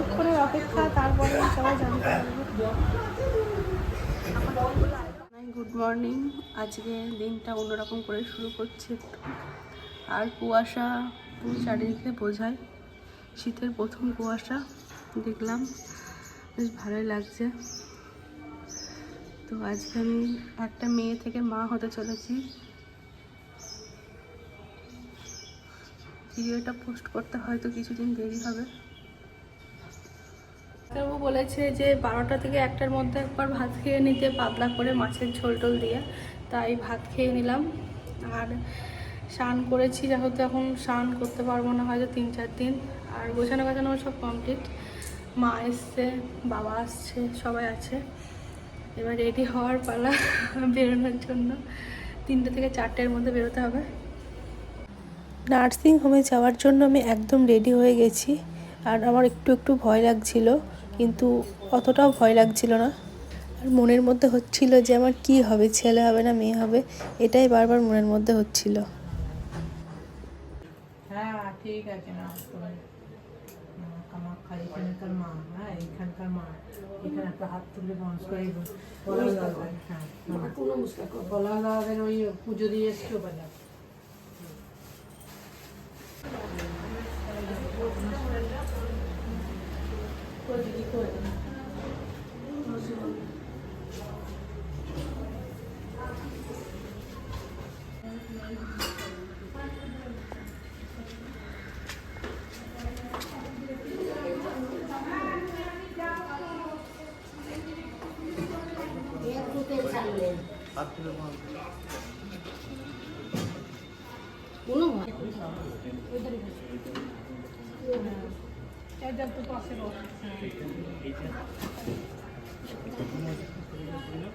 কিছুক্ষণের অপেক্ষা, তারপরে সবাই জানতে গুড মর্নিং আজকে দিনটা অন্যরকম করে শুরু করছে। একটু আর কুয়াশা পুরো চারিদিকে বোঝায়। শীতের প্রথম কুয়াশা দেখলাম। বেশ ভালোই লাগছে। তো আজকে আমি একটা মেয়ে থেকে মা হতে চলেছি। ভিডিওটা পোস্ট করতে হয়তো কিছুদিন দেরি হবে। বলেছে যে বারোটা থেকে একটার মধ্যে একবার ভাত খেয়ে নিতে পাতলা করে মাছের ঝোল টোল দিয়ে। তাই ভাত খেয়ে নিলাম। আর স্নান করেছি যেহেতু এখন স্নান করতে পারব না হয়তো তিন চার দিন। আর গোছানো গাছানো সব কমপ্লিট মা এসছে, বাবা আসছে, সবাই আছে। এবার রেডি হওয়ার পালা বেরোনোর জন্য। তিনটে থেকে চারটের মধ্যে বেরোতে হবে। নার্সিং হোমে যাওয়ার জন্য আমি একদম রেডি হয়ে গেছি। আর আমার একটু একটু ভয় লাগছিল। কিন্তু অতটাও ভয় লাগছিল না। আর মনের মধ্যে হচ্ছিল যে আমার কি হবে ছেলে হবে না মেয়ে হবে এটাই বারবার মনের মধ্যে হচ্ছিল। হ্যাঁ ঠিক আছে না কামাখ্যা এখানকার মা হ্যাঁ এখানকার মা। এখানে একটা হাত তুলে নমস্কার হ্যাঁ বলা দাদাদের ওই পুজো দিয়ে এসছো বাজার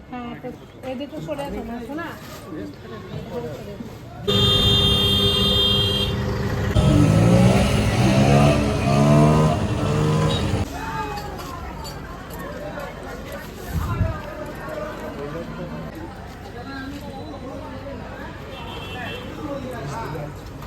হ্যাঁ এদিকে সরে আসো না শোনা? yet.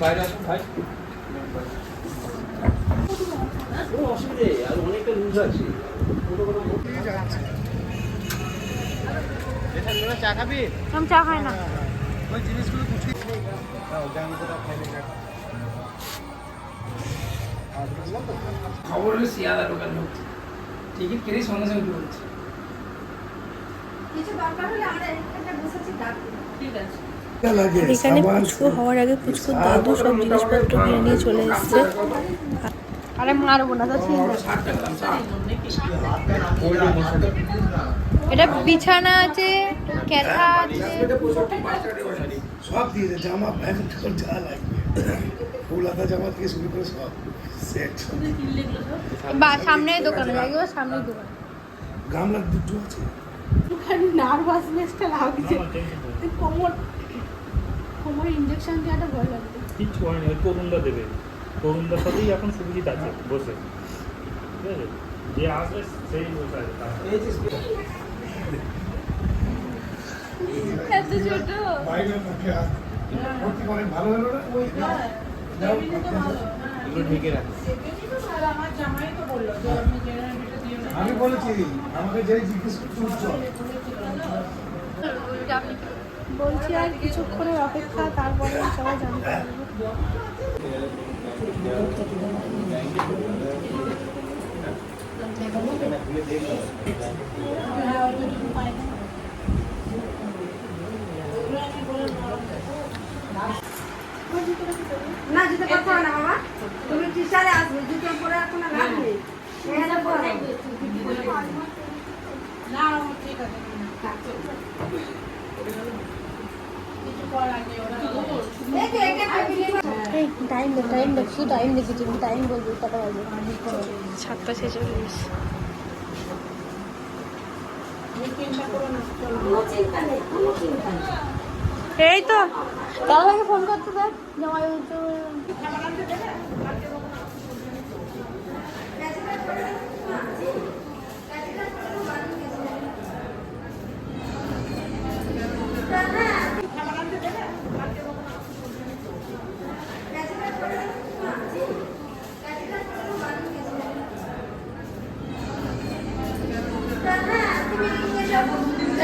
বাইরে আসুন ভাই। কোনো অসুবিধা আর অনেকটা লুজ আছে চা খাবি আমি চা খাই না ওই জিনিসগুলো খবর হলো শিয়াদা ঢোকার লোক টিকিট কেটে সঙ্গে সঙ্গে ঢুকছে এখানে পুচকু হওয়ার আগে পুচকুর দাদু সব জিনিসপত্র কিনে নিয়ে চলে এসছে। আরে মারবো না তো ঠিক এটা বিছানা আছে ক্যাথা আছে। সব দিয়েছে জামা প্যান্ট যা লাগবে। ফুলাতা জামা থেকে শুরু করে সব সেট বা সামনে দোকানে একবার সামনে দোকানে। গামলার দুটো আছে। নার্ভাসনেসটা লাগছে। কোমর কোমর ইঞ্জেকশন দেওয়াটা ভয় লাগছে কিচ্ছু হয়নি ওই তরুণদা দেবে। তরুণদার সাথেই এখন সুবিধা আছে বসে। ঠিক আছে? যে আসবে সেই বসে আছে এত ছোট। বাইরে মুখে ভর্তি করেন ভালো হলো না? ওই যাও। এগুলো ঢেকে রাখো। আমার জামাই তো বলল যে আমি না বলেছি আমাকে যেই জিজ্ঞেস করছে উজ্জ্বল বলছি আর কিছুক্ষণের অপেক্ষা তারপরে সবাই জানতে না জুতো পরতে না বাবা তুমি টিচারে আসবে জুতো পরে আর কোনো লাভ নেই না ঠিক আছে। টাইম টাইম দেখ টাইম দেখি তুমি টাইম বলবি কটা বাজে সাতটা এই তো দাদাভাইকে ফোন করতে দেখ জামাই তো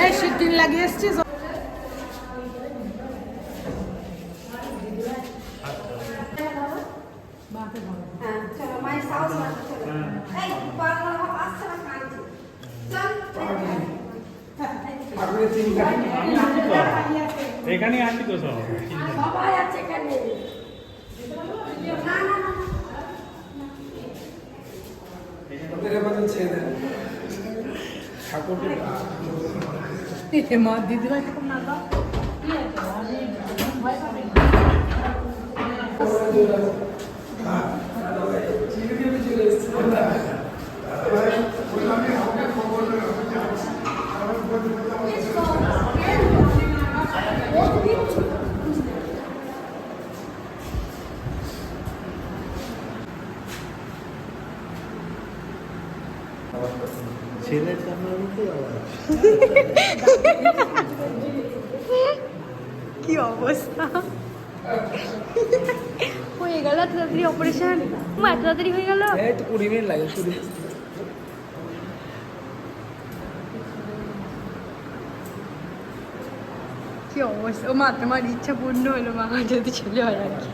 এই সিটিং লাগিয়ে এসছিস হ্যাঁ চলো মায়ের সাহস রাখো চলো এই পাগল বাবা আসছে না কাঁদছে চল এখানে আছি তো সব বাবা আছে এখানে না না ওদের এবার ছেড়ে দেন ঠাকুরকে মা ছেলের কি অবস্থা? হয়ে গেল এত তাড়াতাড়ি অপারেশন এত তাড়াতাড়ি হয়ে গেল? এই তো কুড়ি মিনিট লাগে শুধু কি অবস্থা? ও মা তোমার ইচ্ছা পূর্ণ হলো মা যদি ছেলে হয় আর কি।